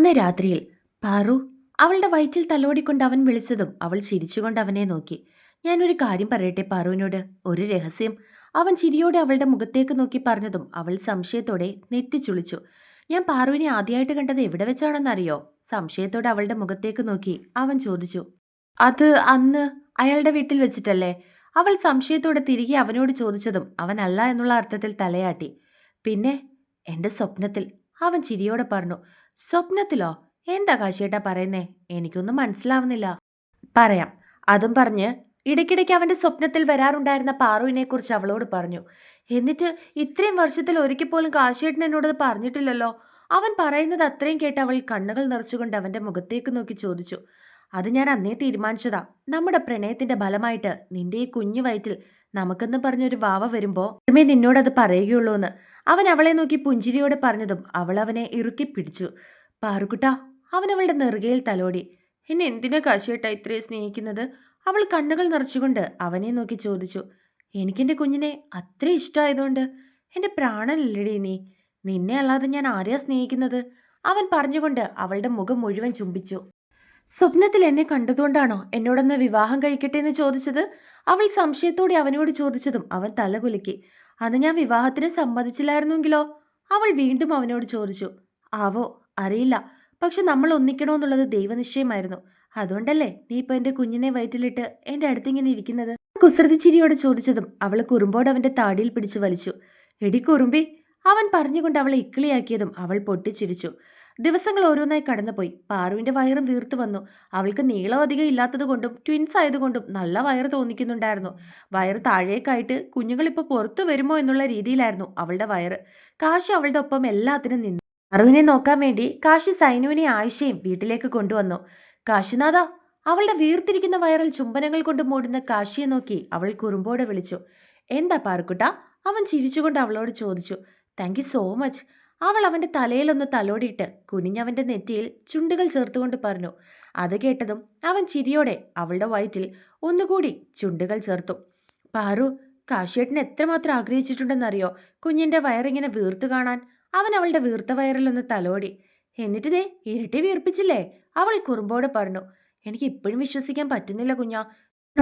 അന്ന് രാത്രിയിൽ പാറു അവളുടെ വയറ്റിൽ തലോടിക്കൊണ്ട് അവൻ വിളിച്ചതും അവൾ ചിരിച്ചുകൊണ്ട് അവനെ നോക്കി. ഞാനൊരു കാര്യം പറയട്ടെ പാറുവിനോട്? ഒരു രഹസ്യം. അവൻ ചിരിയോടെ അവളുടെ മുഖത്തേക്ക് നോക്കി പറഞ്ഞതും അവൾ സംശയത്തോടെ നെറ്റിച്ചുളിച്ചു. ഞാൻ പാറുവിനെ ആദ്യമായിട്ട് കണ്ടത് എവിടെ വെച്ചാണെന്നറിയോ? സംശയത്തോടെ അവളുടെ മുഖത്തേക്ക് നോക്കി അവൻ ചോദിച്ചു. അത് അന്ന് അയാളുടെ വീട്ടിൽ വെച്ചിട്ടല്ലേ? അവൾ സംശയത്തോടെ തിരികെ അവനോട് ചോദിച്ചതും അവൻ അല്ല എന്നുള്ള അർത്ഥത്തിൽ തലയാട്ടി. പിന്നെ എന്റെ സ്വപ്നത്തിൽ അവൻ ചിരിയോടെ പറഞ്ഞു. സ്വപ്നത്തിലോ? എന്താ കാശിയേട്ടാ പറയുന്നേ? എനിക്കൊന്നും മനസ്സിലാവുന്നില്ല. പറയാം. അതും പറഞ്ഞ് ഇടയ്ക്കിടയ്ക്ക് അവന്റെ സ്വപ്നത്തിൽ വരാറുണ്ടായിരുന്ന പാറുവിനെ കുറിച്ച് അവളോട് പറഞ്ഞു. എന്നിട്ട് ഇത്രയും വർഷത്തിൽ ഒരിക്കൽ പോലും കാശിയേട്ടൻ എന്നോടത് പറഞ്ഞിട്ടില്ലല്ലോ. അവൻ പറയുന്നത് അത്രയും കേട്ട് അവൾ കണ്ണുകൾ നിറച്ചുകൊണ്ട് അവന്റെ മുഖത്തേക്ക് നോക്കി ചോദിച്ചു. അത് ഞാൻ അന്നേ തീരുമാനിച്ചതാ. നമ്മുടെ പ്രണയത്തിന്റെ ഫലമായിട്ട് നിന്റെ ഈ കുഞ്ഞു വയറ്റിൽ നമുക്കെന്ന് പറഞ്ഞൊരു വാവ വരുമ്പോ മാത്രമേ നിന്നോടത് പറയുകയുള്ളൂ എന്ന് അവൻ അവളെ നോക്കി പുഞ്ചിരിയോടെ പറഞ്ഞതും അവൾ അവനെ ഇറുക്കി പിടിച്ചു. പാറുക്കുട്ട അവൻ അവളുടെ നെറുകയിൽ തലോടി. എന്നെ എന്തിനാ കാശിയേട്ടാ ഇത്രയും സ്നേഹിക്കുന്നത്? അവൾ കണ്ണുകൾ നിറച്ചുകൊണ്ട് അവനെ നോക്കി ചോദിച്ചു. എനിക്കെന്റെ കുഞ്ഞിനെ അത്ര ഇഷ്ടമായതുകൊണ്ട്? എന്റെ പ്രാണനല്ലടി നീ? നിന്നെ അല്ലാതെ ഞാൻ ആരെയാ സ്നേഹിക്കുന്നത്? അവൻ പറഞ്ഞുകൊണ്ട് അവളുടെ മുഖം മുഴുവൻ ചുംബിച്ചു. സ്വപ്നത്തിൽ എന്നെ കണ്ടതുകൊണ്ടാണോ എന്നോടൊന്ന് വിവാഹം കഴിക്കട്ടെ എന്ന് ചോദിച്ചത്? അവൾ സംശയത്തോടെ അവനോട് ചോദിച്ചതും അവൻ തലകുലുക്കി. അന്ന് ഞാൻ വിവാഹത്തിന് സമ്മതിച്ചില്ലായിരുന്നെങ്കിലോ? അവൾ വീണ്ടും അവനോട് ചോദിച്ചു. ആവോ അറിയില്ല. പക്ഷെ നമ്മൾ ഒന്നിക്കണമെന്നുള്ളത് ദൈവനിശ്ചയമായിരുന്നു. അതുകൊണ്ടല്ലേ നീ ഇപ്പൊ എന്റെ കുഞ്ഞിനെ വയറ്റിലിട്ട് എന്റെ അടുത്തിങ്ങനെ ഇരിക്കുന്നത്? കുസൃതി ചോദിച്ചതും അവൾ കുറുമ്പോട് അവന്റെ താടിയിൽ പിടിച്ചു വലിച്ചു. എടി കുറുമ്പി അവൻ പറഞ്ഞുകൊണ്ട് അവളെ ഇക്കിളിയാക്കിയതും അവൾ പൊട്ടിച്ചിരിച്ചു. ദിവസങ്ങൾ ഓരോന്നായി കടന്നുപോയി. പാറുവിന്റെ വയറും തീർത്തു വന്നു. അവൾക്ക് നീളം അധികം ഇല്ലാത്തതുകൊണ്ടും ട്വിൻസ് ആയതുകൊണ്ടും നല്ല വയറ് തോന്നിക്കുന്നുണ്ടായിരുന്നു. വയറ് താഴേക്കായിട്ട് കുഞ്ഞുങ്ങളിപ്പോൾ പുറത്തു വരുമോ എന്നുള്ള രീതിയിലായിരുന്നു അവളുടെ വയറ്. കാശി അവളുടെ ഒപ്പം എല്ലാത്തിനും നിന്നു. പാറുവിനെ നോക്കാൻ വേണ്ടി കാശി സൈനുവിനെ ആയിഷയും വീട്ടിലേക്ക് കൊണ്ടുവന്നു. കാശിനാഥ അവളുടെ വീർത്തിരിക്കുന്ന വയറിൽ ചുംബനങ്ങൾ കൊണ്ട് മൂടുന്ന കാശിയെ നോക്കി അവൾ കുറുമ്പോടെ വിളിച്ചു. എന്താ പാർക്കുട്ട അവൻ ചിരിച്ചുകൊണ്ട് അവളോട് ചോദിച്ചു. താങ്ക് യു സോ മച്ച് അവൾ അവന്റെ തലയിലൊന്ന് തലോടിയിട്ട് കുനിഞ്ഞവന്റെ നെറ്റിയിൽ ചുണ്ടുകൾ ചേർത്തുകൊണ്ട് പറഞ്ഞു. അത് കേട്ടതും അവൻ ചിരിയോടെ അവളുടെ വയറ്റിൽ ഒന്നുകൂടി ചുണ്ടുകൾ ചേർത്തു. പാറു കാശിയേട്ടൻ എത്രമാത്രം ആഗ്രഹിച്ചിട്ടുണ്ടെന്നറിയോ? കുഞ്ഞിന്റെ വയറിങ്ങനെ വീർത്തു കാണാൻ അവൻ അവളുടെ വീർത്ത വയറിലൊന്ന് തലോടി. എന്നിട്ട് ദേ ഇരട്ടി വീർപ്പിച്ചില്ലേ? അവൾ കുറുമ്പോടെ പറഞ്ഞു. എനിക്ക് ഇപ്പോഴും വിശ്വസിക്കാൻ പറ്റുന്നില്ല കുഞ്ഞാ.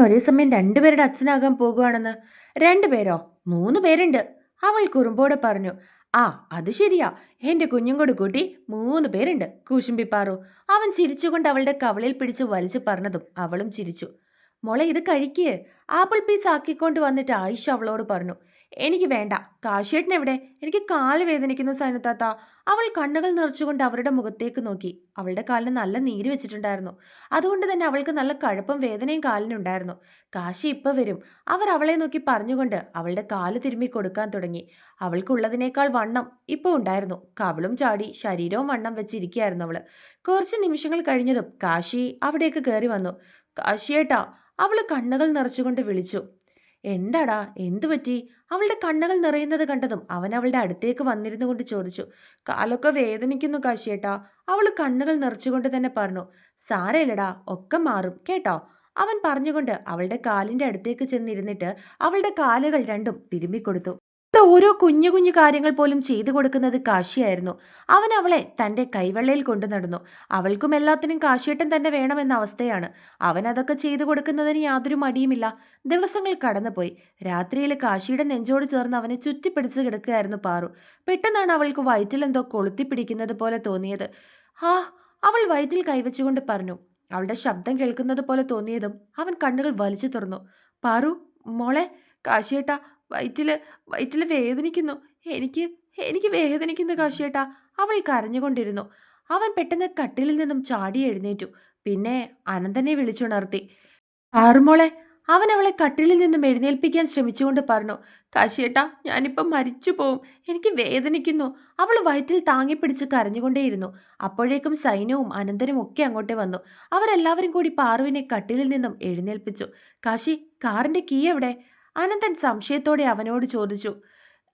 ഒരേ സമയം രണ്ടുപേരുടെ അച്ഛനാകാൻ പോകുവാണെന്ന്. രണ്ടുപേരോ മൂന്ന് പേരുണ്ട്. അവൾ കുറുമ്പോടെ പറഞ്ഞു. ആ അത് ശരിയാ. എന്റെ കുഞ്ഞും കൂടെ കൂട്ടി മൂന്ന് പേരുണ്ട് കൂശുമ്പി പാറു അവൻ ചിരിച്ചുകൊണ്ട് അവളുടെ കവളിൽ പിടിച്ച് വലിച്ചു പറഞ്ഞതും അവളും ചിരിച്ചു. മോളെ ഇത് കഴിക്കേ. ആപ്പിൾ പീസ് ആക്കിക്കൊണ്ട് വന്നിട്ട് ആയിഷ അവളോട് പറഞ്ഞു. എനിക്ക് വേണ്ട. കാശിയേട്ടൻ എവിടെ? എനിക്ക് കാൽ വേദനിക്കുന്ന സൈനത്താത്ത അവൾ കണ്ണുകൾ നിറച്ചുകൊണ്ട് അവരുടെ മുഖത്തേക്ക് നോക്കി. അവളുടെ കാലിന് നല്ല നീര് വെച്ചിട്ടുണ്ടായിരുന്നു. അതുകൊണ്ട് തന്നെ അവൾക്ക് നല്ല കഴപ്പും വേദനയും കാലിനുണ്ടായിരുന്നു. കാശി ഇപ്പൊ വരും. അവർ അവളെ നോക്കി പറഞ്ഞുകൊണ്ട് അവളുടെ കാൽ തിരുമ്മി കൊടുക്കാൻ തുടങ്ങി. അവൾക്കുള്ളതിനേക്കാൾ വണ്ണം ഇപ്പോൾ ഉണ്ടായിരുന്നു. കവളും ചാടി ശരീരവും വണ്ണം വെച്ചിരിക്കുകയായിരുന്നു അവൾ. കുറച്ച് നിമിഷങ്ങൾ കഴിഞ്ഞതും കാശി അവിടേക്ക് കയറി വന്നു. കാശിയേട്ടാ അവൾ കണ്ണുകൾ നിറച്ചുകൊണ്ട് വിളിച്ചു. എന്താടാ? എന്തു പറ്റി? അവളുടെ കണ്ണുകൾ നിറയുന്നത് കണ്ടതും അവൻ അവളുടെ അടുത്തേക്ക് വന്നിരുന്നു കൊണ്ട് ചോദിച്ചു. കാലൊക്കെ വേദനിക്കുന്നു കാശിയേട്ടാ. അവൾ കണ്ണുകൾ നിറച്ചുകൊണ്ട് തന്നെ പറഞ്ഞു. സാരയില്ലടാ ഒക്കെ മാറും കേട്ടോ? അവൻ പറഞ്ഞുകൊണ്ട് അവളുടെ കാലിന്റെ അടുത്തേക്ക് ചെന്നിരുന്നിട്ട് അവളുടെ കാലുകൾ രണ്ടും തിരുമ്മിക്കൊടുത്തു ഓരോ കുഞ്ഞു കുഞ്ഞു കാര്യങ്ങൾ പോലും ചെയ്തു കൊടുക്കുന്നത് കാശിയായിരുന്നു. അവൻ അവളെ തന്റെ കൈവെള്ളയിൽ കൊണ്ടു നടന്നു. അവൾക്കും എല്ലാത്തിനും കാശിയേട്ടൻ തന്നെ വേണമെന്ന അവസ്ഥയാണ്. അവൻ അതൊക്കെ ചെയ്തു കൊടുക്കുന്നതിന് യാതൊരു മടിയുമില്ല. ദിവസങ്ങൾ കടന്നുപോയി. രാത്രിയിൽ കാശിയുടെ നെഞ്ചോട് ചേർന്ന് അവനെ ചുറ്റിപ്പിടിച്ച് കിടക്കുകയായിരുന്നു പാറു. പെട്ടെന്നാണ് അവൾക്ക് വയറ്റിൽ എന്തോ കൊളുത്തിപ്പിടിക്കുന്നത് പോലെ തോന്നിയത്. ഹാ അവൾ വയറ്റിൽ കൈവച്ചുകൊണ്ട് പറഞ്ഞു. അവളുടെ ശബ്ദം കേൾക്കുന്നത് പോലെ തോന്നിയതും അവൻ കണ്ണുകൾ വലിച്ചു തുറന്നു. പാറു മോളെ കാശിയേട്ട വയറ്റിൽ വയറ്റിൽ വേദനിക്കുന്നു. എനിക്ക് എനിക്ക് വേദനിക്കുന്നു കാശിയേട്ടാ. അവൾ കരഞ്ഞുകൊണ്ടിരുന്നു. അവൻ പെട്ടെന്ന് കട്ടിലിൽ നിന്നും ചാടി എഴുന്നേറ്റു. പിന്നെ അനന്തനെ വിളിച്ചുണർത്തി. ആറുമോളെ അവൻ അവളെ കട്ടിലിൽ നിന്നും എഴുന്നേൽപ്പിക്കാൻ ശ്രമിച്ചുകൊണ്ട് പറഞ്ഞു കാശിയേട്ടാ ഞാനിപ്പം മരിച്ചു പോവും. എനിക്ക് വേദനിക്കുന്നു. അവൾ വയറ്റിൽ താങ്ങിപ്പിടിച്ച് കരഞ്ഞുകൊണ്ടേയിരുന്നു. അപ്പോഴേക്കും സൈന്യവും അനന്തനും ഒക്കെ അങ്ങോട്ടേ വന്നു. അവരെല്ലാവരും കൂടി പാറുവിനെ കട്ടിലിൽ നിന്നും എഴുന്നേൽപ്പിച്ചു. കാശി കാറിന്റെ കീ എവിടെ? അനന്തൻ സംശയത്തോടെ അവനോട് ചോദിച്ചു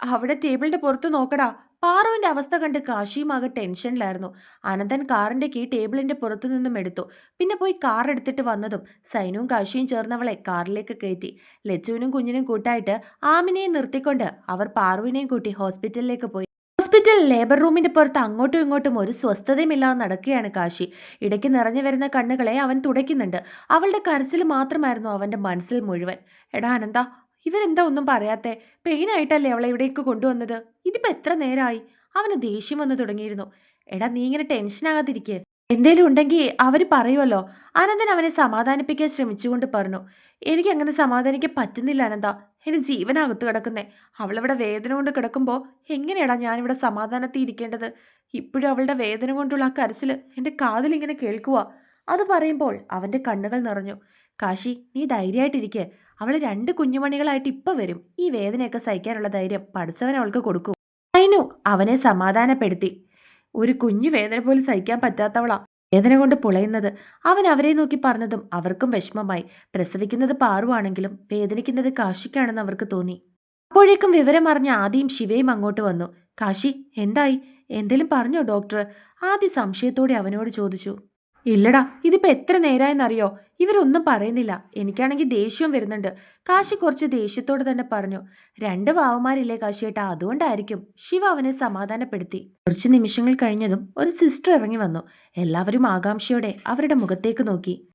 അവിടെ ടേബിളിന്റെ പുറത്ത് നോക്കടാ പാറുവിന്റെ അവസ്ഥ കണ്ട് കാശിയുമാകെ ടെൻഷനിലായിരുന്നു. അനന്തൻ കാറിന്റെ കീ ടേബിളിന്റെ പുറത്തു നിന്നും എടുത്തു. പിന്നെ പോയി കാർ എടുത്തിട്ട് വന്നതും സൈനുവും കാശിയും ചേർന്നവളെ കാറിലേക്ക് കയറ്റി. ലച്ചുവിനും കുഞ്ഞിനും കൂട്ടായിട്ട് ആമിനെയും നിർത്തിക്കൊണ്ട് അവർ പാറുവിനെയും കൂട്ടി ഹോസ്പിറ്റലിലേക്ക് പോയി. ഹോസ്പിറ്റൽ ലേബർ റൂമിന്റെ പുറത്ത് അങ്ങോട്ടും ഇങ്ങോട്ടും ഒരു സ്വസ്ഥതയുമില്ലാതെ നടക്കുകയാണ് കാശി. ഇടയ്ക്ക് നിറഞ്ഞു വരുന്ന കണ്ണുകളെ അവൻ തുടയ്ക്കുന്നുണ്ട്. അവളുടെ കരച്ചിൽ മാത്രമായിരുന്നു അവന്റെ മനസ്സിൽ മുഴുവൻ. എടാ അനന്ത ഇവരെന്താ ഒന്നും പറയാത്തെ? പെയിനായിട്ടല്ലേ അവളെ ഇവിടേക്ക് കൊണ്ടുവന്നത്? ഇതിപ്പോ എത്ര നേരമായി അവന് ദേഷ്യം വന്നു തുടങ്ങിയിരുന്നു. എടാ നീ ഇങ്ങനെ ടെൻഷനാകാതിരിക്കെ എന്തേലും ഉണ്ടെങ്കിൽ അവർ പറയുമല്ലോ അനന്തൻ അവനെ സമാധാനിപ്പിക്കാൻ ശ്രമിച്ചുകൊണ്ട് പറഞ്ഞു. എനിക്ക് അങ്ങനെ സമാധാനിക്കാൻ പറ്റുന്നില്ല അനന്ത. എന്റെ ജീവനകത്ത് കിടക്കുന്നേ. അവളവിടെ വേദന കൊണ്ട് കിടക്കുമ്പോൾ എങ്ങനെയാടാ ഞാനിവിടെ സമാധാനത്തിൽ ഇരിക്കേണ്ടത്? ഇപ്പോഴും അവളുടെ വേദന കൊണ്ടുള്ള ആ കരച്ചിൽ എന്റെ കാതിലിങ്ങനെ കേൾക്കുക അത് പറയുമ്പോൾ അവന്റെ കണ്ണുകൾ നിറഞ്ഞു. കാശി നീ ധൈര്യമായിട്ടിരിക്കെ. അവൾ രണ്ട് കുഞ്ഞുമണികളായിട്ട് ഇപ്പം വരും. ഈ വേദനയൊക്കെ സഹിക്കാനുള്ള ധൈര്യം പഠിച്ചവൻ അവൾക്ക് കൊടുക്കും. അയിനു അവനെ സമാധാനപ്പെടുത്തി. ഒരു കുഞ്ഞു വേദന പോലും സഹിക്കാൻ പറ്റാത്തവളാ വേദന കൊണ്ട് പുളയുന്നത്. അവൻ അവരെ നോക്കി പറഞ്ഞതും അവർക്കും വിഷമമായി. പ്രസവിക്കുന്നത് പാറുവാണെങ്കിലും വേദനിക്കുന്നത് കാശിക്കാണെന്ന് അവർക്ക് തോന്നി. അപ്പോഴേക്കും വിവരം അറിഞ്ഞ ആദിയും ശിവയും അങ്ങോട്ട് വന്നു. കാശി എന്തായി? എന്തെങ്കിലും പറഞ്ഞോ ഡോക്ടർ? ആദ്യ സംശയത്തോടെ അവനോട് ചോദിച്ചു. ഇല്ലടാ ഇതിപ്പോ എത്ര നേരായെന്നറിയോ? ഇവരൊന്നും പറയുന്നില്ല. എനിക്കാണെങ്കിൽ ദേഷ്യവും വരുന്നുണ്ട്. കാശി കുറച്ച് ദേഷ്യത്തോടെ തന്നെ പറഞ്ഞു. രണ്ട് വാവമാരില്ലേ കാശിയേട്ടാ അതുകൊണ്ടായിരിക്കും ശിവ അവനെ സമാധാനപ്പെടുത്തി. കുറച്ച് നിമിഷങ്ങൾ കഴിഞ്ഞതും ഒരു സിസ്റ്റർ ഇറങ്ങി വന്നു. എല്ലാവരും ആകാംക്ഷയോടെ അവരുടെ മുഖത്തേക്ക് നോക്കി.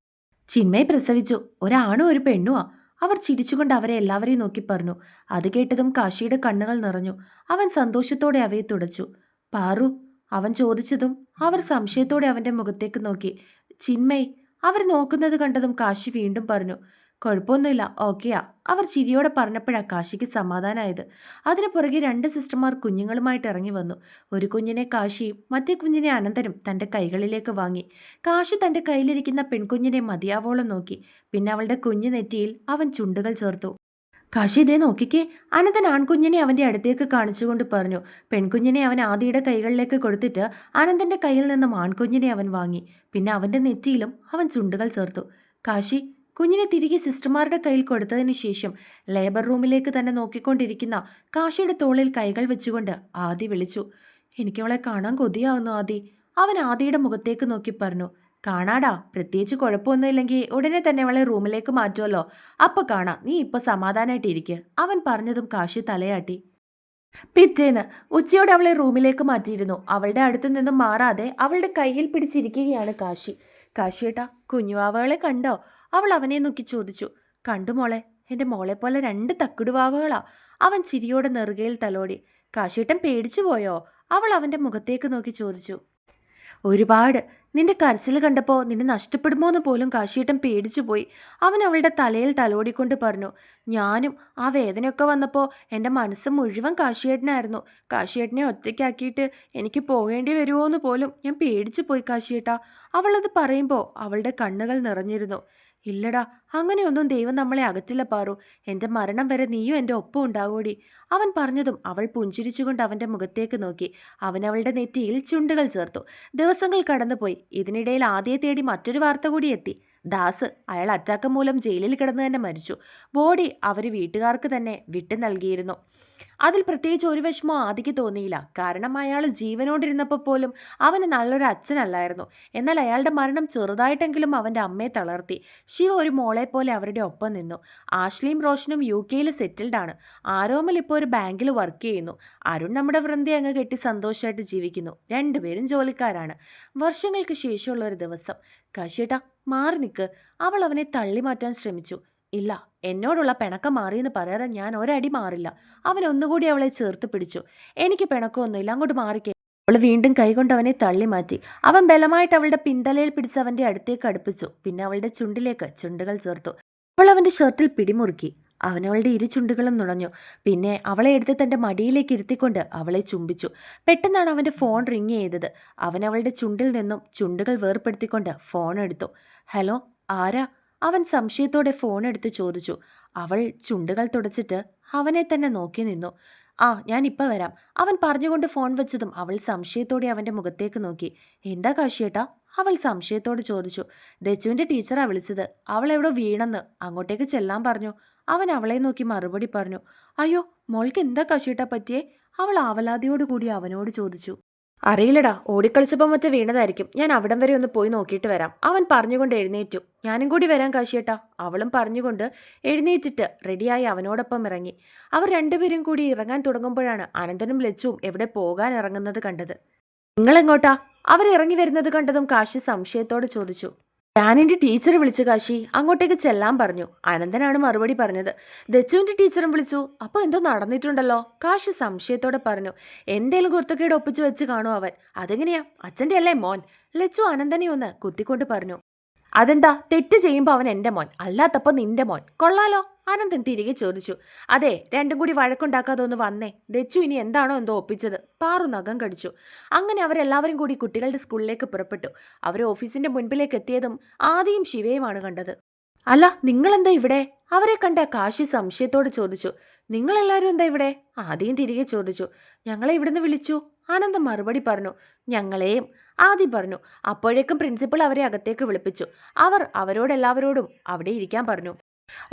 ചിന്മയെ പ്രസവിച്ചു. ഒരാണും ഒരു പെണ്ണുമാ അവർ ചിരിച്ചുകൊണ്ട് അവരെ എല്ലാവരെയും നോക്കി പറഞ്ഞു. അത് കേട്ടതും കാശിയുടെ കണ്ണുകൾ നിറഞ്ഞു. അവൻ സന്തോഷത്തോടെ അവയെ തുടച്ചു. പാറു അവൻ ചോദിച്ചതും അവർ സംശയത്തോടെ അവന്റെ മുഖത്തേക്ക് നോക്കി. ചിന്മയ് അവർ നോക്കുന്നത് കണ്ടതും കാശി വീണ്ടും പറഞ്ഞു കുഴപ്പമൊന്നുമില്ല ഓക്കെയാ. അവർ ചിരിയോടെ പറഞ്ഞപ്പോഴാണ് കാശിക്ക് സമാധാനമായത് അതിനു പുറകെ രണ്ട് സിസ്റ്റർമാർ കുഞ്ഞുങ്ങളുമായിട്ട് ഇറങ്ങി വന്നു. ഒരു കുഞ്ഞിനെ കാശിയും മറ്റേ കുഞ്ഞിനെ അനന്തരും തന്റെ കൈകളിലേക്ക് വാങ്ങി. കാശി തന്റെ കയ്യിലിരിക്കുന്ന പെൺകുഞ്ഞിനെ മതിയാവോളം നോക്കി. പിന്നെ അവളുടെ കുഞ്ഞു നെറ്റിയിൽ അവൻ ചുണ്ടുകൾ ചേർത്തു. കാശി ഇതേ നോക്കിക്കേ. അനന്തൻ ആൺകുഞ്ഞിനെ അവന്റെ അടുത്തേക്ക് കാണിച്ചുകൊണ്ട് പറഞ്ഞു. പെൺകുഞ്ഞിനെ അവൻ ആദിയുടെ കൈകളിലേക്ക് കൊടുത്തിട്ട് അനന്തന്റെ കയ്യിൽ നിന്നും ആൺകുഞ്ഞിനെ അവൻ വാങ്ങി. പിന്നെ അവന്റെ നെറ്റിയിലും അവൻ ചുണ്ടുകൾ ചേർത്തു. കാശി കുഞ്ഞിനെ തിരികെ സിസ്റ്റർമാരുടെ കയ്യിൽ കൊടുത്തതിന് ശേഷം ലേബർ റൂമിലേക്ക് തന്നെ നോക്കിക്കൊണ്ടിരിക്കുന്ന കാശിയുടെ തോളിൽ കൈകൾ വെച്ചുകൊണ്ട് ആദി വിളിച്ചു. എനിക്കവളെ കാണാൻ കൊതിയാവുന്നു ആദി. അവൻ ആദിയുടെ മുഖത്തേക്ക് നോക്കി പറഞ്ഞു. കാണാടാ. പ്രത്യേകിച്ച് കുഴപ്പമൊന്നുമില്ലെങ്കിൽ ഉടനെ തന്നെ അവളെ റൂമിലേക്ക് മാറ്റുമല്ലോ അപ്പൊ കാണാം. നീ ഇപ്പൊ സമാധാനമായിട്ടിരിക്കുക അവൻ പറഞ്ഞതും കാശി തലയാട്ടി. പിറ്റേന്ന് ഉച്ചയോടെ അവളെ റൂമിലേക്ക് മാറ്റിയിരുന്നു. അവളുടെ അടുത്ത് നിന്നും മാറാതെ അവളുടെ കയ്യിൽ പിടിച്ചിരിക്കുകയാണ് കാശി. കാശിയേട്ടാ കുഞ്ഞുവാവകളെ കണ്ടോ? അവൾ അവനെ നോക്കി ചോദിച്ചു. കണ്ടു മോളെ എന്റെ മോളെ പോലെ രണ്ട് തക്കുടുവാവകളാ. അവൻ ചിരിയോടെ നെറുകയിൽ തലോടി. കാശിയേട്ടൻ പേടിച്ചു പോയോ അവൾ അവന്റെ മുഖത്തേക്ക് നോക്കി ചോദിച്ചു. ഒരുപാട്. നിന്റെ കരച്ചിൽ കണ്ടപ്പോൾ നിന്നെ നഷ്ടപ്പെടുമോ എന്ന് പോലും കാശിയേട്ടൻ പേടിച്ചു പോയി അവൻ അവളുടെ തലയിൽ തലോടിക്കൊണ്ട് പറഞ്ഞു ഞാനും ആ വേദനയൊക്കെ വന്നപ്പോൾ എന്റെ മനസ്സ് മുഴുവൻ കാശിയേട്ടനായിരുന്നു. കാശിയേട്ടനെ ഒറ്റയ്ക്കാക്കിയിട്ട് എനിക്ക് പോകേണ്ടി വരുമോ എന്ന് പോലും ഞാൻ പേടിച്ചു പോയി കാശിയേട്ടാ. അവളത് പറയുമ്പോൾ അവളുടെ കണ്ണുകൾ നിറഞ്ഞിരുന്നു. ഇല്ലടാ അങ്ങനെയൊന്നും ദൈവം നമ്മളെ അകറ്റില്ല പാറു. എന്റെ മരണം വരെ നീയും എന്റെ ഒപ്പം ഉണ്ടാകൂടി അവൻ പറഞ്ഞതും അവൾ പുഞ്ചിരിച്ചുകൊണ്ട് അവന്റെ മുഖത്തേക്ക് നോക്കി. അവൻ അവളുടെ നെറ്റിയിൽ ചുണ്ടുകൾ ചേർത്തു. ദിവസങ്ങൾ കടന്നുപോയി. ഇതിനിടയിൽ ആദ്യയെ തേടി മറ്റൊരു വാർത്ത കൂടി എത്തി. ദാസ് അയാൾ അറ്റാക്ക് മൂലം ജയിലിൽ കിടന്നു തന്നെ മരിച്ചു. ബോഡി അവർ വീട്ടുകാർക്ക് തന്നെ വിട്ടു നൽകിയിരുന്നു. അതിൽ പ്രത്യേകിച്ച് ഒരു വിഷമോ ആദിക്ക് തോന്നിയില്ല. കാരണം അയാൾ ജീവനോടിരുന്നപ്പോൾ പോലും അവന് നല്ലൊരു അച്ഛനല്ലായിരുന്നു. എന്നാൽ അയാളുടെ മരണം ചെറുതായിട്ടെങ്കിലും അവന്റെ അമ്മയെ തളർത്തി. ശിവ ഒരു മോളെ പോലെ അവരുടെ ഒപ്പം നിന്നു. ആഷ്ലിയും റോഷനും യു കെയിൽ സെറ്റിൽഡാണ് ആരോമൽ ഇപ്പോൾ ഒരു ബാങ്കിൽ വർക്ക് ചെയ്യുന്നു. അരുൺ നമ്മുടെ വൃന്ദി അങ്ങ് കെട്ടി സന്തോഷമായിട്ട് ജീവിക്കുന്നു. രണ്ടുപേരും ജോലിക്കാരാണ്. വർഷങ്ങൾക്ക് ശേഷമുള്ള ഒരു ദിവസം. കാശിയേട്ടാ. മാറി നിൽക്ക് അവൾ അവനെ തള്ളി മാറ്റാൻ ശ്രമിച്ചു. ഇല്ല എന്നോടുള്ള പിണക്കം മാറിയെന്ന് പറയാതെ ഞാൻ ഒരടി മാറില്ല. അവൻ ഒന്നുകൂടി അവളെ ചേർത്ത് പിടിച്ചു. എനിക്ക് പിണക്കമൊന്നുമില്ല അങ്ങോട്ട് മാറിക്കേ. അവൾ വീണ്ടും കൈകൊണ്ട് അവനെ തള്ളി മാറ്റി. അവൻ ബലമായിട്ട് അവളുടെ പിന്തലയിൽ പിടിച്ച് അവന്റെ അടുത്തേക്ക് അടുപ്പിച്ചു. പിന്നെ അവളുടെ ചുണ്ടിലേക്ക് ചുണ്ടുകൾ ചേർത്തു. അവൾ അവന്റെ ഷർട്ടിൽ പിടിമുറുക്കി. അവൻ ഇരുചുണ്ടുകളും ഇരു ചുണ്ടുകളും നുണഞ്ഞു. പിന്നെ അവളെ എടുത്ത് തന്റെ മടിയിലേക്ക് ഇരുത്തിക്കൊണ്ട് അവളെ ചുംബിച്ചു. പെട്ടെന്നാണ് അവന്റെ ഫോൺ റിങ് ചെയ്തത്. അവനവളുടെ ചുണ്ടിൽ നിന്നും ചുണ്ടുകൾ വേർപ്പെടുത്തിക്കൊണ്ട് ഫോൺ എടുത്തു. ഹലോ ആരാ? അവൻ സംശയത്തോടെ ഫോൺ എടുത്ത് ചോദിച്ചു. അവൾ ചുണ്ടുകൾ തുടച്ചിട്ട് അവനെ തന്നെ നോക്കി നിന്നു. ആ ഞാൻ ഇപ്പം വരാം. അവൻ പറഞ്ഞുകൊണ്ട് ഫോൺ വെച്ചതും അവൾ സംശയത്തോടെ അവന്റെ മുഖത്തേക്ക് നോക്കി. എന്താ കാശിയേട്ടാ? അവൾ സംശയത്തോട് ചോദിച്ചു രജുവിന്റെ ടീച്ചറാ വിളിച്ചത്. അവൾ എവിടെ വീണെന്ന്? അങ്ങോട്ടേക്ക് ചെല്ലാൻ പറഞ്ഞു. അവൻ അവളെ നോക്കി മറുപടി പറഞ്ഞു അയ്യോ മോൾക്ക് എന്താ കശിയിട്ടാ പറ്റിയേ? അവൾ ആവലാതിയോടുകൂടി അവനോട് ചോദിച്ചു അറിയില്ലടാ ഓടിക്കളിച്ചപ്പോൾ മറ്റേ വീണതായിരിക്കും. ഞാൻ അവിടം വരെ ഒന്ന് പോയി നോക്കിയിട്ട് വരാം. അവൻ പറഞ്ഞുകൊണ്ട് എഴുന്നേറ്റു. ഞാനും കൂടി വരാം കാശിയേട്ടാ അവളും പറഞ്ഞുകൊണ്ട് എഴുന്നേറ്റിട്ട് റെഡിയായി അവനോടൊപ്പം ഇറങ്ങി. അവർ രണ്ടുപേരും കൂടി ഇറങ്ങാൻ തുടങ്ങുമ്പോഴാണ് അനന്തനും ലച്ചുവും എവിടെ പോകാൻ ഇറങ്ങുന്നത് കണ്ടത്. നിങ്ങളെങ്ങോട്ടാ? അവർ ഇറങ്ങി വരുന്നത് കണ്ടതും കാശി സംശയത്തോടെ ചോദിച്ചു. ഞാൻ എന്റെ ടീച്ചറെ വിളിച്ചു കാശി. അങ്ങോട്ടേക്ക് ചെല്ലാൻ പറഞ്ഞു. അനന്തനാണ് മറുപടി പറഞ്ഞത്. ദച്ചുവിന്റെ ടീച്ചറും വിളിച്ചു. അപ്പോൾ എന്തോ നടന്നിട്ടുണ്ടല്ലോ? കാശി സംശയത്തോടെ പറഞ്ഞു. എന്തേലും കുർത്തക്കേട് ഒപ്പിച്ചു വെച്ച് കാണും അവൻ. അതെങ്ങനെയാ? അച്ഛന്റെ അല്ലേ മോൻ? ലച്ചു അനന്തനെ ഒന്ന് കുത്തിക്കൊണ്ട് പറഞ്ഞു. അതെന്താ? തെറ്റ് ചെയ്യുമ്പോൾ അവൻ എന്റെ മോൻ. അല്ലാത്തപ്പോൾ നിന്റെ മോൻ. കൊള്ളാലോ. അനന്തൻ തിരികെ ചോദിച്ചു അതെ രണ്ടും കൂടി വഴക്കുണ്ടാക്കാതെ ഒന്ന് വന്നേ. ദച്ചു ഇനി എന്താണോ എന്തോ ഒപ്പിച്ചത്. പാറു നഖം കടിച്ചു. അങ്ങനെ അവരെല്ലാവരും കൂടി കുട്ടികളുടെ സ്കൂളിലേക്ക് പുറപ്പെട്ടു. അവർ ഓഫീസിന്റെ മുൻപിലേക്ക് എത്തിയതും ആദിയും ശിവയുമാണ് കണ്ടത്. അല്ല നിങ്ങളെന്താ ഇവിടെ? അവരെ കണ്ട കാശി സംശയത്തോട് ചോദിച്ചു. നിങ്ങളെല്ലാവരും എന്താ ഇവിടെ? ആദ്യം തിരികെ ചോദിച്ചു. ഞങ്ങളെ ഇവിടുന്ന് വിളിച്ചു. ആനന്ദം മറുപടി പറഞ്ഞു. ഞങ്ങളെയും. ആദ്യം പറഞ്ഞു. അപ്പോഴേക്കും പ്രിൻസിപ്പൾ അവരെ അകത്തേക്ക് വിളിപ്പിച്ചു. അവർ അവരോടെല്ലാവരോടും അവിടെ ഇരിക്കാൻ പറഞ്ഞു.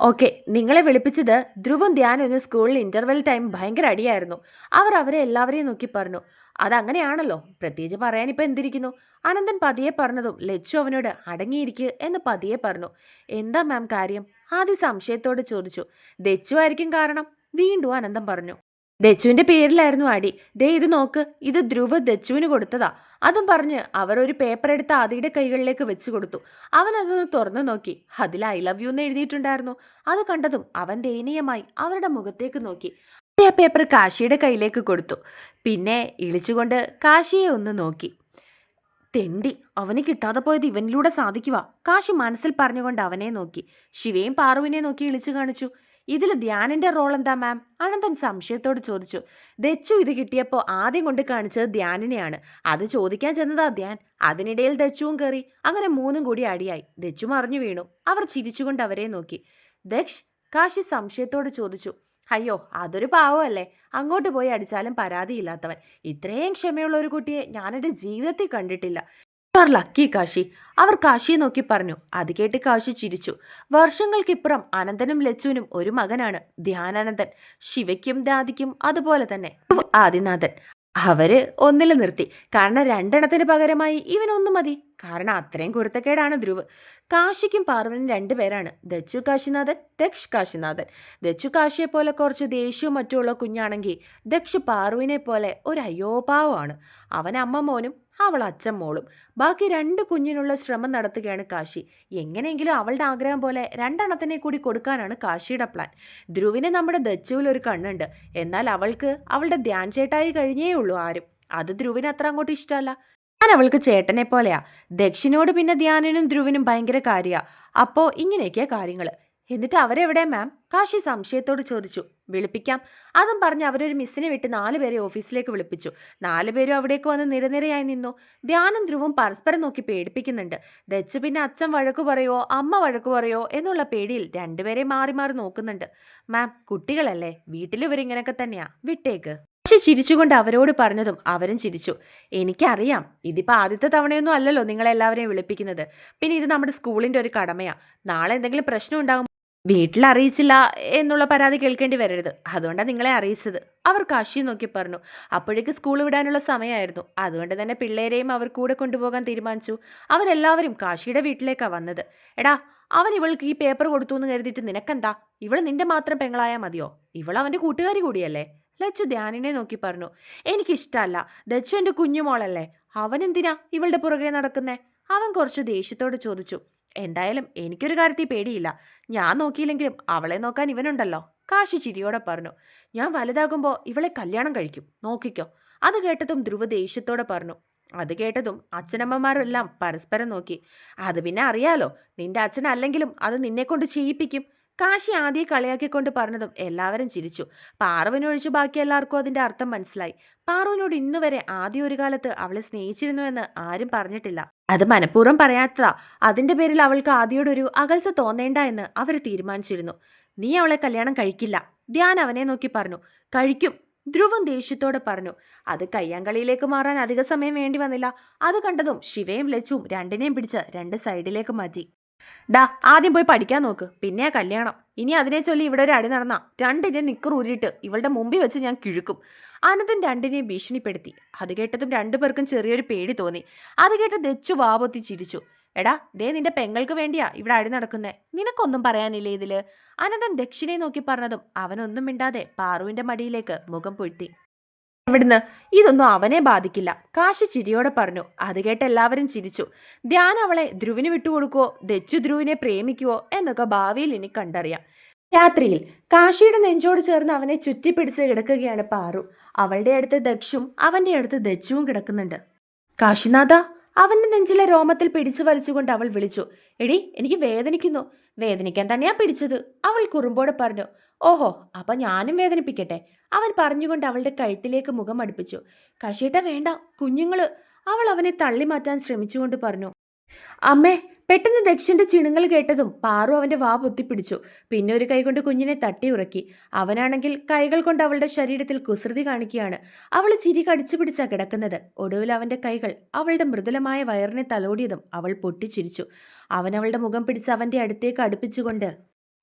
ഓക്കെ നിങ്ങളെ വിളിപ്പിച്ചത് ധ്രുവും ധ്യാനും ഇന്ന് സ്കൂളിൽ ഇന്റർവെൽ ടൈം ഭയങ്കര അടിയായിരുന്നു. അവർ അവരെ എല്ലാവരെയും നോക്കി പറഞ്ഞു അതങ്ങനെയാണല്ലോ പ്രത്യേകിച്ച് പറയാൻ ഇപ്പം എന്തിരിക്കുന്നു? അനന്തൻ പതിയെ പറഞ്ഞതും ലച്ചു അവനോട് അടങ്ങിയിരിക്കുക എന്ന് പതിയെ പറഞ്ഞു. എന്താ മാം കാര്യം? ആദ്യ സംശയത്തോട് ചോദിച്ചു ദച്ചു ആയിരിക്കും കാരണം? വീണ്ടും അനന്തം പറഞ്ഞു ദച്ചുവിന്റെ പേരിലായിരുന്നു അടി. ദേ ഇത് നോക്ക്. ഇത് ധ്രുവ ദച്ചുവിന് കൊടുത്തതാ. അതും പറഞ്ഞ് അവർ ഒരു പേപ്പർ എടുത്ത് ആദിയുടെ കൈകളിലേക്ക് വെച്ചു കൊടുത്തു. അവൻ അതൊന്ന് തുറന്നു നോക്കി. അതിൽ ഐ ലവ് യു എന്ന് എഴുതിയിട്ടുണ്ടായിരുന്നു. അത് കണ്ടതും അവൻ ദയനീയമായി അവരുടെ മുഖത്തേക്ക് നോക്കി. ആ പേപ്പർ കാശിയുടെ കയ്യിലേക്ക് കൊടുത്തു. പിന്നെ ഇളിച്ചുകൊണ്ട് കാശിയെ ഒന്ന് നോക്കി. തെണ്ടി അവന് കിട്ടാതെ പോയത് ഇവനിലൂടെ സാധിക്കുക കാശി മനസ്സിൽ പറഞ്ഞുകൊണ്ട് അവനെ നോക്കി. ശിവയും പാറുവിനെ നോക്കി ഇളിച്ചു കാണിച്ചു. ഇതിൽ ധ്യാനിന്റെ റോൾ എന്താ മാം അനന്തൻ സംശയത്തോട് ചോദിച്ചു. ദച്ചു ഇത് കിട്ടിയപ്പോൾ ആദ്യം കൊണ്ട് കാണിച്ചത് ധ്യാനിനെയാണ്. അത് ചോദിക്കാൻ ചെന്നതാ ധ്യാൻ. അതിനിടയിൽ ദച്ചുവും കയറി അങ്ങനെ മൂന്നും കൂടി അടിയായി. ദച്ചു മറിഞ്ഞു വീണു. അവർ ചിരിച്ചുകൊണ്ട് അവരെ നോക്കി. ദക്ഷ് കാശി സംശയത്തോട് ചോദിച്ചു. അയ്യോ അതൊരു പാവമല്ലേ? അങ്ങോട്ട് പോയി അടിച്ചാലും പരാതിയില്ലാത്തവൻ. ഇത്രയും ക്ഷമയുള്ള ഒരു കുട്ടിയെ ഞാനെന്റെ ജീവിതത്തിൽ കണ്ടിട്ടില്ല. ആർ ലക്കി കാശി. അവർ കാശിയെ നോക്കി പറഞ്ഞു. അത് കേട്ട് കാശി ചിരിച്ചു. വർഷങ്ങൾക്കിപ്പുറം അനന്തനും ലച്ചുവിനും ഒരു മകനാണ് ധ്യാനാനന്ദൻ. ശിവയ്ക്കും ദാദിക്കും അതുപോലെ തന്നെ. ആദിനാഥൻ. അവർ ഒന്നിൽ നിർത്തി. കാരണം രണ്ടെണ്ണത്തിന് പകരമായി ഇവനൊന്നു മതി. കാരണം അത്രയും കുരുത്തക്കേടാണ് ധ്രുവ്. കാശിക്കും പാർവനും രണ്ടുപേരാണ് ദച്ചു കാശിനാഥൻ ദക്ഷ് കാശിനാഥൻ. ദച്ചു കാശിയെ പോലെ കുറച്ച് ദേഷ്യവും മറ്റുമുള്ള കുഞ്ഞാണെങ്കിൽ ദക്ഷ് പാർവിനെ പോലെ ഒരു അയ്യോപാവമാണ് അവൻ അമ്മ മോനും അവൾ അച്ഛൻ മോളും. ബാക്കി രണ്ട് കുഞ്ഞിനുള്ള ശ്രമം നടത്തുകയാണ് കാശി. എങ്ങനെയെങ്കിലും അവളുടെ ആഗ്രഹം പോലെ രണ്ടെണ്ണത്തിനെ കൂടി കൊടുക്കാനാണ് കാശിയുടെ പ്ലാൻ. ധ്രുവിന് നമ്മുടെ ദച്ചുവിൽ ഒരു കണ്ണുണ്ട്. എന്നാൽ അവൾക്ക് അവളുടെ ധ്യാൻ ചേട്ടായി കഴിഞ്ഞേ ഉള്ളൂ ആരും. അത് ധ്രുവിന് അത്ര അങ്ങോട്ട് ഇഷ്ടമല്ല. ഞാൻ അവൾക്ക് ചേട്ടനെ പോലെയാ. ദക്ഷിനോട് പിന്നെ ധ്യാനനും ധ്രുവനും ഭയങ്കര കാര്യാ. അപ്പോ ഇങ്ങനെയൊക്കെയാ കാര്യങ്ങൾ എന്നിട്ട് അവരെവിടെ മാം? കാശി സംശയത്തോട് ചോദിച്ചു. വിളിപ്പിക്കാം. അതും പറഞ്ഞ് അവരൊരു മിസ്സിനെ വിട്ട് നാലുപേരെ ഓഫീസിലേക്ക് വിളിപ്പിച്ചു. നാലുപേരും അവിടേക്ക് വന്ന് നിരനിരയായി നിന്നു. ധ്യാനം ധ്രുവും പരസ്പരം നോക്കി പേടിപ്പിക്കുന്നുണ്ട്. ദച്ച് പിന്നെ അച്ഛൻ വഴക്കു പറയോ അമ്മ വഴക്കു പറയോ എന്നുള്ള പേടിയിൽ രണ്ടുപേരെ മാറി മാറി നോക്കുന്നുണ്ട്. മാം കുട്ടികളല്ലേ? വീട്ടിൽ ഇവരിങ്ങനെയൊക്കെ തന്നെയാ. വിട്ടേക്ക്. പക്ഷെ ചിരിച്ചുകൊണ്ട് അവരോട് പറഞ്ഞതും അവരും ചിരിച്ചു. എനിക്കറിയാം ഇതിപ്പോൾ ആദ്യത്തെ തവണയൊന്നും അല്ലല്ലോ നിങ്ങളെല്ലാവരെയും വിളിപ്പിക്കുന്നത്. പിന്നെ ഇത് നമ്മുടെ സ്കൂളിന്റെ ഒരു കടമയാ. നാളെ എന്തെങ്കിലും പ്രശ്നം ഉണ്ടാകും വീട്ടിൽ അറിയിച്ചില്ല എന്നുള്ള പരാതി കേൾക്കേണ്ടി വരരുത്. അതുകൊണ്ടാണ് നിങ്ങളെ അറിയിച്ചത്. അവർ കാശി നോക്കി പറഞ്ഞു. അപ്പോഴേക്ക് സ്കൂൾ വിടാനുള്ള സമയമായിരുന്നു അതുകൊണ്ട് തന്നെ പിള്ളേരെയും അവർ കൂടെ കൊണ്ടുപോകാൻ തീരുമാനിച്ചു. അവരെല്ലാവരും കാശിയുടെ വീട്ടിലേക്കാണ് വന്നത്. എടാ അവൻ ഇവൾക്ക് ഈ പേപ്പർ കൊടുത്തു എന്ന് കരുതിയിട്ട് നിനക്കെന്താ? ഇവൾ നിന്റെ മാത്രം പെങ്ങളായാൽ മതിയോ? ഇവൾ അവന്റെ കൂട്ടുകാരി കൂടിയല്ലേ? ലച്ചു ധ്യാനിനെ നോക്കി പറഞ്ഞു എനിക്കിഷ്ടമല്ല ദച്ചു എന്റെ കുഞ്ഞുമോളല്ലേ. അവൻ എന്തിനാ ഇവളുടെ പുറകെ നടക്കുന്നേ? അവൻ കുറച്ച് ദേഷ്യത്തോട് ചോദിച്ചു എന്തായാലും എനിക്കൊരു കാര്യത്തിൽ പേടിയില്ല. ഞാൻ നോക്കിയില്ലെങ്കിലും അവളെ നോക്കാൻ ഇവനുണ്ടല്ലോ. കാശി ചിരിയോടെ പറഞ്ഞു ഞാൻ വലുതാകുമ്പോൾ ഇവളെ കല്യാണം കഴിക്കും. നോക്കിക്കോ. അത് കേട്ടതും ധ്രുവ ദേഷ്യത്തോടെ പറഞ്ഞു അത് കേട്ടതും അച്ഛനമ്മമാരെല്ലാം പരസ്പരം നോക്കി. അത് പിന്നെ അറിയാലോ നിന്റെ അച്ഛൻ അല്ലെങ്കിലും അത് നിന്നെ കൊണ്ട് ചെയ്യിപ്പിക്കും. കാശി ആദ്യം കളിയാക്കിക്കൊണ്ട് പറഞ്ഞതും എല്ലാവരും ചിരിച്ചു. പാറുവിനൊഴിച്ച് ബാക്കി എല്ലാവർക്കും അതിന്റെ അർത്ഥം മനസ്സിലായി. പാറുവിനോട് ഇന്നുവരെ ആദ്യ ഒരു കാലത്ത് അവളെ സ്നേഹിച്ചിരുന്നുവെന്ന് ആരും പറഞ്ഞിട്ടില്ല. അത് മനഃപൂർവം പറയാത്ത അതിന്റെ പേരിൽ അവൾക്ക് ആദ്യയോടൊരു അകൽച്ച തോന്നേണ്ട എന്ന് അവർ തീരുമാനിച്ചിരുന്നു. നീ അവളെ കല്യാണം കഴിക്കില്ല. ധ്യാൻ അവനെ നോക്കി പറഞ്ഞു. കഴിക്കും. ധ്രുവം ദേഷ്യത്തോടെ പറഞ്ഞു. അത് കയ്യാങ്കളിയിലേക്ക് മാറാൻ അധിക സമയം വേണ്ടി വന്നില്ല. അത് കണ്ടതും ശിവയും ലച്ചുവും രണ്ടിനെയും പിടിച്ച് രണ്ട് സൈഡിലേക്ക് മാറ്റി ഡാ ആദ്യം പോയി പഠിക്കാൻ നോക്ക്. പിന്നെയാ കല്യാണം. ഇനി അതിനെ ചൊല്ലി ഇവിടെ ഒരു അടി നടന്ന രണ്ടിനെ നിക്കർ ഊരിയിട്ട് ഇവളുടെ മുമ്പിൽ വെച്ച് ഞാൻ കിഴുക്കും. അനന്തൻ രണ്ടിനെയും ഭീഷണിപ്പെടുത്തി. അത് കേട്ടതും രണ്ടുപേർക്കും ചെറിയൊരു പേടി തോന്നി. അത് കേട്ട് ദച്ചു വാപൊത്തി ചിരിച്ചു. എടാ ദേ നിന്റെ പെങ്ങൾക്ക് വേണ്ടിയാ ഇവിടെ അടി നടക്കുന്നേ. നിനക്കൊന്നും പറയാനില്ലേ ഇതിൽ? അനന്തൻ ദക്ഷിണയെ നോക്കി പറഞ്ഞതും അവനൊന്നും മിണ്ടാതെ പാറുവിന്റെ മടിയിലേക്ക് മുഖം പൊഴ്ത്തി. എവിടുന്ന്? ഇതൊന്നും അവനെ ബാധിക്കില്ല. കാശി ചിരിയോടെ പറഞ്ഞു. അത് കേട്ട് എല്ലാവരും ചിരിച്ചു. ധ്യാൻ അവളെ ധ്രുവിന് വിട്ടുകൊടുക്കുവോ? ദച്ചു ധ്രുവിനെ പ്രേമിക്കുവോ? എന്നൊക്കെ ഭാവിയിൽ ഇനി കണ്ടറിയാം. രാത്രിയിൽ കാശിയുടെ നെഞ്ചോട് ചേർന്ന് അവനെ ചുറ്റിപ്പിടിച്ച് കിടക്കുകയാണ് പാറു. അവളുടെ അടുത്ത് ദക്ഷും അവന്റെ അടുത്ത് ദച്ചുവും കിടക്കുന്നുണ്ട്. കാശിനാഥ അവന്റെ നെഞ്ചിലെ രോമത്തിൽ പിടിച്ചു വലിച്ചുകൊണ്ട് അവൾ വിളിച്ചു എടി എനിക്ക് വേദനിക്കുന്നു. വേദനിക്കാൻ തന്നെയാ പിടിച്ചത്. അവൾ കുറുമ്പോടെ പറഞ്ഞു ഓഹോ അപ്പൊ ഞാനും വേദനിപ്പിക്കട്ടെ. അവൻ പറഞ്ഞുകൊണ്ട് അവളുടെ കഴുത്തിലേക്ക് മുഖം അടുപ്പിച്ചു കശീട്ട വേണ്ട കുഞ്ഞുങ്ങൾ. അവൾ അവനെ തള്ളി മാറ്റാൻ ശ്രമിച്ചുകൊണ്ട് പറഞ്ഞു അമ്മേ പെട്ടെന്ന് ദക്ഷന്റെ ചിണുങ്ങൾ കേട്ടതും പാറു അവന്റെ വാ പൊത്തിപ്പിടിച്ചു. പിന്നെ ഒരു കൈകൊണ്ട് കുഞ്ഞിനെ തട്ടി ഉറക്കി. അവനാണെങ്കിൽ കൈകൾ കൊണ്ട് അവളുടെ ശരീരത്തിൽ കുസൃതി കാണിക്കുകയാണ്. അവൾ ചിരി കടിച്ചു പിടിച്ചാ കിടക്കുന്നത്. ഒടുവിൽ അവന്റെ കൈകൾ അവളുടെ മൃദുലമായ വയറിനെ തലോടിയതും അവൾ പൊട്ടിച്ചിരിച്ചു. അവൻ അവളുടെ മുഖം പിടിച്ച് അവന്റെ അടുത്തേക്ക് അടുപ്പിച്ചുകൊണ്ട്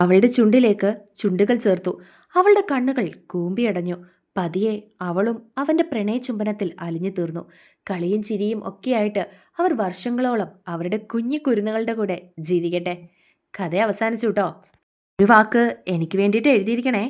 അവളുടെ ചുണ്ടിലേക്ക് ചുണ്ടുകൾ ചേർത്തു. അവളുടെ കണ്ണുകൾ കൂമ്പിയടഞ്ഞു പതിയെ അവളും അവന്റെ പ്രണയചുംബനത്തിൽ അലിഞ്ഞു തീർന്നു. കളിയും ചിരിയും ഒക്കെയായിട്ട് അവർ വർഷങ്ങളോളം അവരുടെ കുഞ്ഞു കുരുന്നുകളുടെ കൂടെ ജീവിക്കട്ടെ. കഥ അവസാനിച്ചു കേട്ടോ ഒരു വാക്ക് എനിക്ക് വേണ്ടിയിട്ട് എഴുതിയിരിക്കണേ.